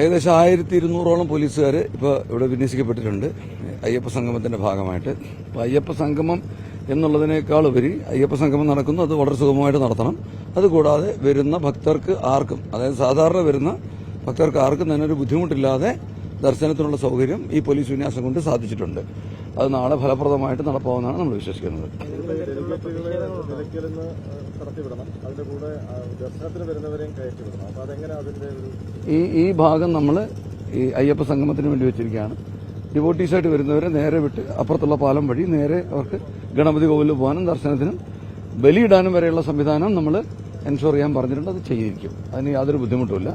ഏകദേശം ആയിരത്തി ഇരുന്നൂറോളം പോലീസുകാർ ഇപ്പോൾ ഇവിടെ വിന്യസിക്കപ്പെട്ടിട്ടുണ്ട്. അയ്യപ്പ സംഗമത്തിന്റെ ഭാഗമായിട്ട്. അപ്പോൾ അയ്യപ്പ സംഗമം എന്നുള്ളതിനേക്കാൾ ഉപരി അയ്യപ്പ സംഗമം നടക്കുന്നു. അത് വളരെ സുഗമമായിട്ട് നടത്തണം. അതുകൂടാതെ വരുന്ന ഭക്തർക്ക് ആർക്കും അതായത് സാധാരണ വരുന്ന ഭക്തർക്ക് ആർക്കും തന്നെ ഒരു ബുദ്ധിമുട്ടില്ലാതെ ദർശനത്തിനുള്ള സൗകര്യം ഈ പോലീസ് വിന്യാസം കൊണ്ട് സാധിച്ചിട്ടുണ്ട്. അത് നാളെ ഫലപ്രദമായിട്ട് നടപ്പാവുമെന്നാണ് നമ്മൾ വിശ്വസിക്കുന്നത്. ഈ ഈ ഭാഗം നമ്മൾ ഈ അയ്യപ്പ സംഗമത്തിന് വേണ്ടി വെച്ചിരിക്കുകയാണ്. ഡിവോട്ടീസായിട്ട് വരുന്നവരെ നേരെ വിട്ട് അപ്പുറത്തുള്ള പാലം വഴി നേരെ അവർക്ക് ഗണപതി കോവിലിൽ പോകാനും ദർശനത്തിനും ബലിയിടാനും വരെയുള്ള സംവിധാനം നമ്മൾ എൻഷുർ ചെയ്യാൻ പറഞ്ഞിട്ടുണ്ട്. അത് ചെയ്തിരിക്കും. അതിന് യാതൊരു ബുദ്ധിമുട്ടുമില്ല.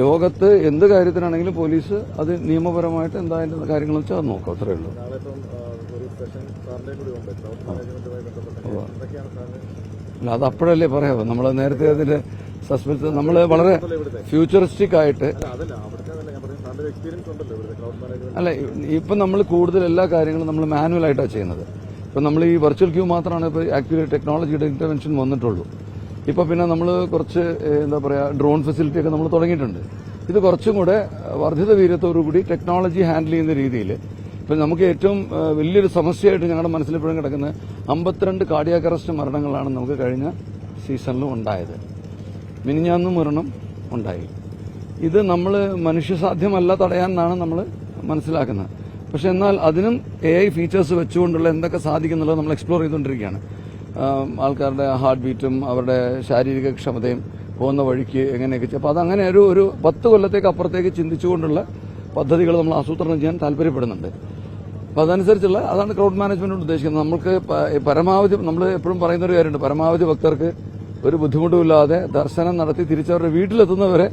ലോകത്ത് എന്ത് കാര്യത്തിനാണെങ്കിലും പോലീസ് അത് നിയമപരമായിട്ട് എന്തായാലും അതിന്റെ കാര്യങ്ങൾ വെച്ചാൽ അത് നോക്കാം. അത്രേ ഉള്ളൂ. അല്ല അത് അപ്പോഴല്ലേ പറയാമോ നമ്മൾ നേരത്തെ അതിന്റെ സസ്പെൻസ് നമ്മൾ വളരെ ഫ്യൂച്ചറിസ്റ്റിക് ആയിട്ട് അല്ല ഇപ്പൊ നമ്മൾ കൂടുതൽ എല്ലാ കാര്യങ്ങളും നമ്മൾ മാനുവൽ ആയിട്ടാണ് ചെയ്യുന്നത്. ഇപ്പൊ നമ്മൾ ഈ വെർച്വൽ ക്യൂ മാത്രമാണ് ഇപ്പൊ ആക്ച്വലി ടെക്നോളജിയുടെ ഇന്റർവെൻഷൻ വന്നിട്ടുള്ളൂ. ഇപ്പൊ പിന്നെ നമ്മൾ കുറച്ച് എന്താ പറയാ ഡ്രോൺ ഫെസിലിറ്റി ഒക്കെ നമ്മൾ തുടങ്ങിയിട്ടുണ്ട്. ഇത് കുറച്ചും കൂടെ വർദ്ധിത വീര്യത്തോടുകൂടി ടെക്നോളജി ഹാൻഡിൽ ചെയ്യുന്ന രീതിയിൽ ഇപ്പൊ നമുക്ക് ഏറ്റവും വലിയൊരു സമസ്യയായിട്ട് ഞങ്ങളുടെ മനസ്സിലിപ്പോഴും കിടക്കുന്ന അമ്പത്തിരണ്ട് കാർഡിയാക് അറസ്റ്റ് മരണങ്ങളാണ് നമുക്ക് കഴിഞ്ഞ സീസണിലും ഉണ്ടായത്. മിനിഞ്ഞാന്നും മരണം ഉണ്ടായി. ഇത് നമ്മൾ മനുഷ്യസാധ്യമല്ല തടയാൻ എന്നാണ് നമ്മൾ മനസ്സിലാക്കുന്നത്. പക്ഷെ എന്നാൽ അതിനും എ ഐ ഫീച്ചേഴ്സ് വെച്ചുകൊണ്ടുള്ള എന്തൊക്കെ സാധിക്കുന്നുള്ളത് നമ്മൾ എക്സ്പ്ലോർ ചെയ്തുകൊണ്ടിരിക്കുകയാണ്. ആൾക്കാരുടെ ഹാർട്ട് ബീറ്റും അവരുടെ ശാരീരിക ക്ഷമതയും പോകുന്ന വഴിക്ക് എങ്ങനെയൊക്കെ. അപ്പോൾ അതങ്ങനെ ഒരു ഒരു പത്ത് കൊല്ലത്തേക്ക് അപ്പുറത്തേക്ക് ചിന്തിച്ചുകൊണ്ടുള്ള പദ്ധതികൾ നമ്മൾ ആസൂത്രണം ചെയ്യാൻ താല്പര്യപ്പെടുന്നുണ്ട്. അപ്പോൾ അതനുസരിച്ചുള്ള അതാണ് ക്രൗഡ് മാനേജ്മെന്റ് ഉദ്ദേശിക്കുന്നത്. നമുക്ക് പരമാവധി നമ്മൾ എപ്പോഴും പറയുന്ന ഒരു കാര്യമുണ്ട്. പരമാവധി ഭക്തർക്ക് ഒരു ബുദ്ധിമുട്ടുമില്ലാതെ ദർശനം നടത്തി തിരിച്ചവരുടെ വീട്ടിലെത്തുന്നവരെ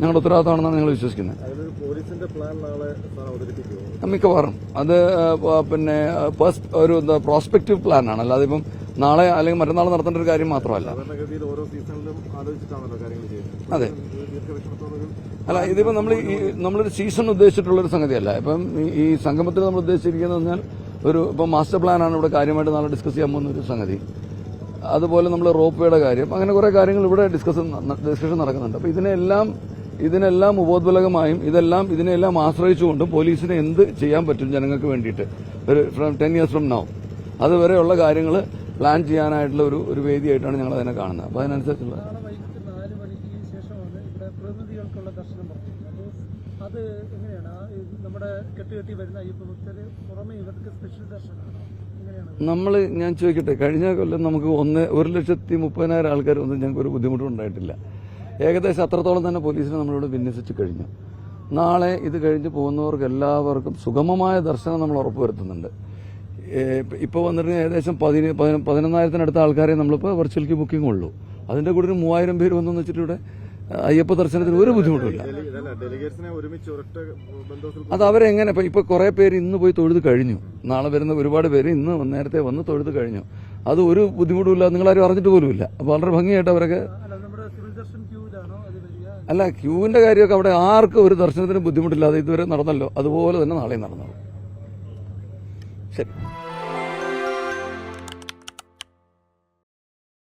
ഞങ്ങളുടെ ഉത്തരവാദിത്തമാണെന്നാണ് ഞങ്ങൾ വിശ്വസിക്കുന്നത്. മിക്കവാറും. അത് പിന്നെ ഒരു എന്താ പ്രോസ്പെക്റ്റീവ് പ്ലാനാണ് അല്ലാതെ ഇപ്പം നാളെ അല്ലെങ്കിൽ മറ്റന്നാൾ നടത്തേണ്ട ഒരു കാര്യം മാത്രമല്ല. അതെ. അല്ല ഇതിപ്പോ നമ്മൾ ഈ നമ്മളൊരു സീസൺ ഉദ്ദേശിച്ചിട്ടുള്ള ഒരു സംഗതിയല്ല. ഇപ്പം ഈ- സംഗമത്തിൽ നമ്മൾ ഉദ്ദേശിച്ചിരിക്കുന്നത് പറഞ്ഞാൽ ഒരു ഇപ്പം മാസ്റ്റർ പ്ലാനാണ് ഇവിടെ കാര്യമായിട്ട് നാളെ ഡിസ്കസ് ചെയ്യാൻ പോകുന്ന ഒരു സംഗതി. അതുപോലെ നമ്മൾ റോപ്പ് വേയുടെ കാര്യം അങ്ങനെ കുറെ കാര്യങ്ങൾ ഇവിടെ ഡിസ്കസ് ഡിസ്കഷൻ നടക്കുന്നുണ്ട്. അപ്പൊ ഇതിനെല്ലാം ഇതിനെല്ലാം ഉപോദ്ബലകമായും ഇതെല്ലാം ഇതിനെല്ലാം ആശ്രയിച്ചുകൊണ്ടും പോലീസിന് എന്ത് ചെയ്യാൻ പറ്റും ജനങ്ങൾക്ക് വേണ്ടിയിട്ട്? ഒരു from ten years from now അതുവരെയുള്ള കാര്യങ്ങൾ പ്ലാൻ ചെയ്യാനായിട്ടുള്ള ഒരു ഒരു വേദിയായിട്ടാണ് ഞങ്ങൾ അതിനെ കാണുന്നത്. അപ്പൊ അതിനനുസരിച്ചുള്ള അത് എങ്ങനെയാണ്? നമ്മുടെ കെട്ടുകെട്ടി വരുന്ന അയ്യപ്പ ഭക്തർ പുറമെ ഇവർക്ക് സ്പെഷ്യൽ ദർശനമാണോ? എങ്ങനെയാണ്? നമ്മൾ ഞാൻ ചോദിക്കട്ടെ കഴിഞ്ഞ കൊല്ലം നമുക്ക് ഒന്ന് ഒരു ലക്ഷത്തി മുപ്പതിനായിരം ആൾക്കാർ ഒന്നും ഞങ്ങൾക്ക് ഒരു ബുദ്ധിമുട്ടും ഉണ്ടായിട്ടില്ല. ഏകദേശം അത്രത്തോളം തന്നെ പോലീസിനെ നമ്മളിവിടെ വിന്യസിച്ച് കഴിഞ്ഞു. നാളെ ഇത് കഴിഞ്ഞ് പോകുന്നവർക്ക് എല്ലാവർക്കും സുഗമമായ ദർശനം നമ്മൾ ഉറപ്പുവരുത്തുന്നുണ്ട്. ഇപ്പോൾ വന്നിട്ട് ഏകദേശം പതിന പതിന- പതിനൊന്നായിരത്തിനടുത്ത ആൾക്കാരെ നമ്മളിപ്പോൾ വെർച്വൽക്ക് ബുക്കിംഗ് ഉള്ളൂ. അതിന്റെ കൂടെ ഒരു മൂവായിരം പേര് വന്നു വെച്ചിട്ട് ഇവിടെ അയ്യപ്പ ദർശനത്തിന് ഒരു ബുദ്ധിമുട്ടില്ല അത് അവരെങ്ങനെ ഇപ്പൊ ഇപ്പൊ കുറെ പേര് ഇന്ന് പോയി തൊഴുത് കഴിഞ്ഞു. നാളെ വരുന്ന ഒരുപാട് പേര് ഇന്ന് നേരത്തെ വന്ന് തൊഴുത് കഴിഞ്ഞു. അത് ഒരു ബുദ്ധിമുട്ടുമില്ല നിങ്ങളാരും അറിഞ്ഞിട്ട് പോലുമില്ല. അപ്പോൾ വളരെ ഭംഗിയായിട്ട് അവരൊക്കെ അല്ല ക്യൂവിന്റെ കാര്യമൊക്കെ അവിടെ ആർക്കും ഒരു ദർശനത്തിന് ബുദ്ധിമുട്ടില്ലാതെ ഇതുവരെ നടന്നല്ലോ. അതുപോലെ തന്നെ നാളെയും നടന്നോളൂ. Philip.